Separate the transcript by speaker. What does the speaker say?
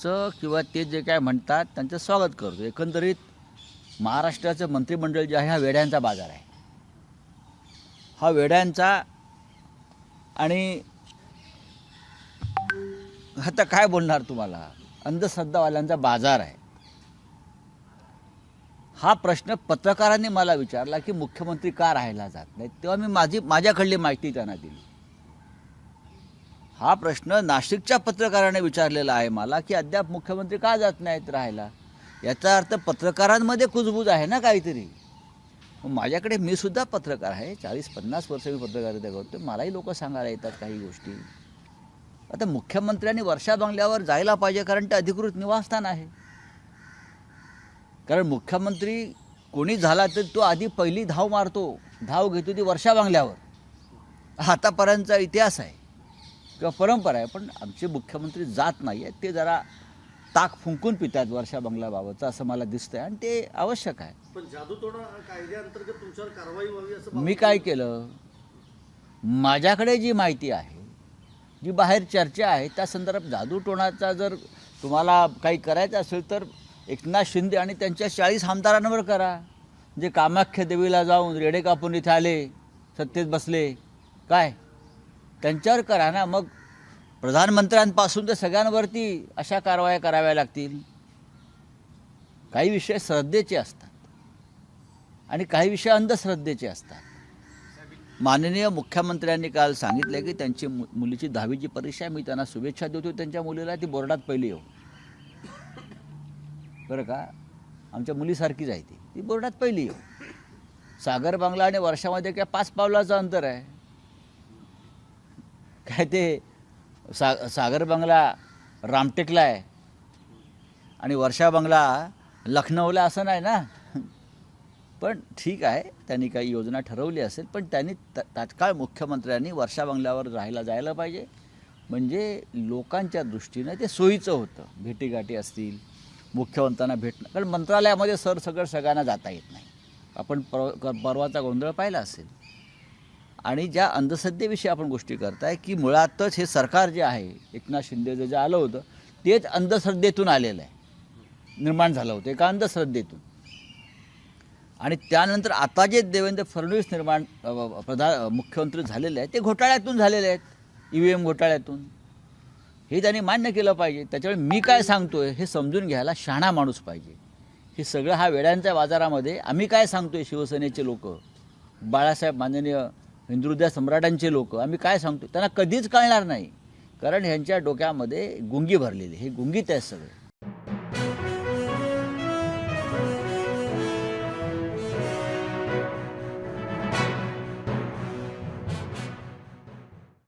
Speaker 1: चं किंवा ते जे काय म्हणतात त्यांचं स्वागत करतो. एकंदरीत महाराष्ट्राचं मंत्रिमंडळ जे आहे हा वेड्यांचा बाजार आहे. हा वेड्यांचा आणि आता काय बोलणार तुम्हाला? अंधश्रद्धावाल्यांचा बाजार आहे. हा प्रश्न पत्रकारांनी मला विचारला की मुख्यमंत्री का राहायला जात नाहीत? तेव्हा मी माझी माझ्याकडली माहिती त्यांना दिली. हा प्रश्न नाशिकच्या पत्रकाराने विचारलेला आहे मला की अद्याप मुख्यमंत्री का जात नाहीत राहायला? याचा अर्थ पत्रकारांमध्ये कुजबूज आहे ना काहीतरी. माझ्याकडे मी सुद्धा पत्रकार आहे चाळीस पन्नास वर्ष मी पत्रकारिता करतो मलाही लोक सांगायला येतात काही गोष्टी. आता मुख्यमंत्र्यांनी वर्षा बंगल्यावर जायला पाहिजे कारण ते अधिकृत निवासस्थान आहे. कारण मुख्यमंत्री कोणी झाला तर तो आधी पहिली धाव मारतो धाव घेतो ती वर्षा बंगल्यावर आतापर्यंतचा इतिहास आहे. किंवा परंपरा आहे पण आमचे मुख्यमंत्री जात नाही आहेत ते जरा ताक फुंकून पितात वर्षा बंगल्याबाबतचं असं मला दिसतंय आणि ते आवश्यक आहे.
Speaker 2: पण जादूटोणा कायद्याअंतर्गत तुमच्यावर कारवाई व्हावी असं
Speaker 1: मी काय केलं? माझ्याकडे जी माहिती आहे जी बाहेर चर्चा आहे त्या संदर्भात जादूटोणाचा जर तुम्हाला काही करायचं असेल तर एकनाथ शिंदे आणि त्यांच्या चाळीस आमदारांवर करा. जे कामाख्या देवीला जाऊन रेडे कापून इथे आले सत्तेत बसले काय? त्यांच्यावर करा ना. मग प्रधानमंत्र्यांपासून तर सगळ्यांवरती अशा कारवाया कराव्या लागतील. काही विषय श्रद्धेचे असतात. आणि काही विषय अंधश्रद्धेचे असतात. माननीय मुख्यमंत्र्यांनी काल सांगितलं की त्यांची मु मुलीची दहावीची परीक्षा मी त्यांना शुभेच्छा देतो. त्यांच्या मुलीला ती बोर्डात पहिली येऊ. बरं का? आमच्या मुलीसारखीच आहे ती. ती बोर्डात पहिली येऊ. सागर बांगला आणि वर्षामध्ये काय पाच पावलाचं अंतर आहे. काय ते सा सागर बंगला रामटेकला आहे. आणि वर्षा बंगला लखनौला असं नाही ना? पण ठीक आहे त्यांनी काही योजना ठरवली असेल पण त्यांनी त तात्काळ मुख्यमंत्र्यांनी वर्षा बंगल्यावर राहायला जायला पाहिजे. म्हणजे लोकांच्या दृष्टीनं ते सोयीचं होतं. भेटीगाठी असतील मुख्यमंत्र्यांना भेटणं कारण मंत्रालयामध्ये सर सगळं सगळ्यांना जाता येत नाही. आपण पर परवाचा गोंधळ पाहिला असेल. आणि ज्या अंधश्रद्धेविषयी आपण गोष्टी करताय की मुळातच हे सरकार जे आहे एकनाथ शिंदे जे आलं होतं तेच अंधश्रद्धेतून आलेलं आहे. निर्माण झालं होतं एका अंधश्रद्धेतून. आणि त्यानंतर आता जे देवेंद्र फडणवीस निर्माण प्रधान मुख्यमंत्री झालेले आहेत ते घोटाळ्यातून झालेले आहेत ई व्ही एम घोटाळ्यातून. हे त्यांनी मान्य केलं पाहिजे. त्याच्यामुळे मी काय सांगतोय हे समजून घ्यायला शहाणा माणूस पाहिजे. हे सगळं हा वेड्यांच्या बाजारामध्ये आम्ही काय सांगतोय शिवसेनेचे लोक? बाळासाहेब माननीय हिंदुहृदय सम्राटांचे लोक आम्ही काय सांगतो? त्यांना कधीच कळणार नाही. कारण ह्यांच्या डोक्यामध्ये गुंगी भरलेली हे गुंगीत आहे सगळे.